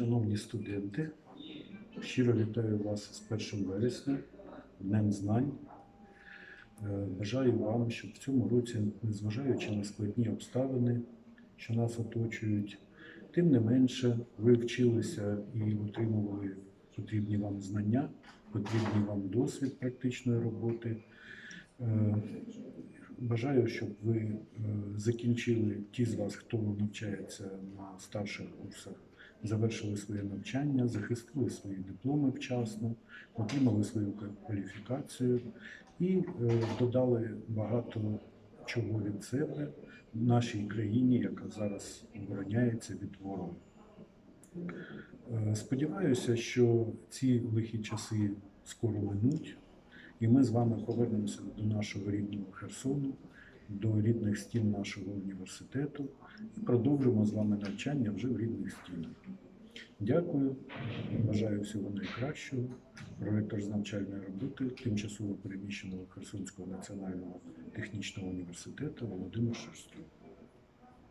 Шановні студенти, щиро вітаю вас з 1 вересня, Днем знань. Е, Бажаю вам, щоб в цьому році, незважаючи на складні обставини, що нас оточують, тим не менше ви вчилися і отримували потрібні вам знання, потрібний вам досвід практичної роботи. Е, Бажаю, щоб ви е, закінчили ті з вас, хто навчається на старших курсах, завершили своє навчання, захистили свої дипломи вчасно, отримали свою кваліфікацію і е, додали багато чого від себе нашій країні, яка зараз обороняється від ворога. Е, Сподіваюся, що ці лихі часи скоро минуть, і ми з вами повернемося до нашого рідного Херсону, до рідних стін нашого університету і продовжимо з вами навчання вже в рідних стінах. Дякую, бажаю всього найкращого. Проректор з навчальної роботи тимчасово переміщеного Херсонського національного технічного університету Володимир Шерстрюк.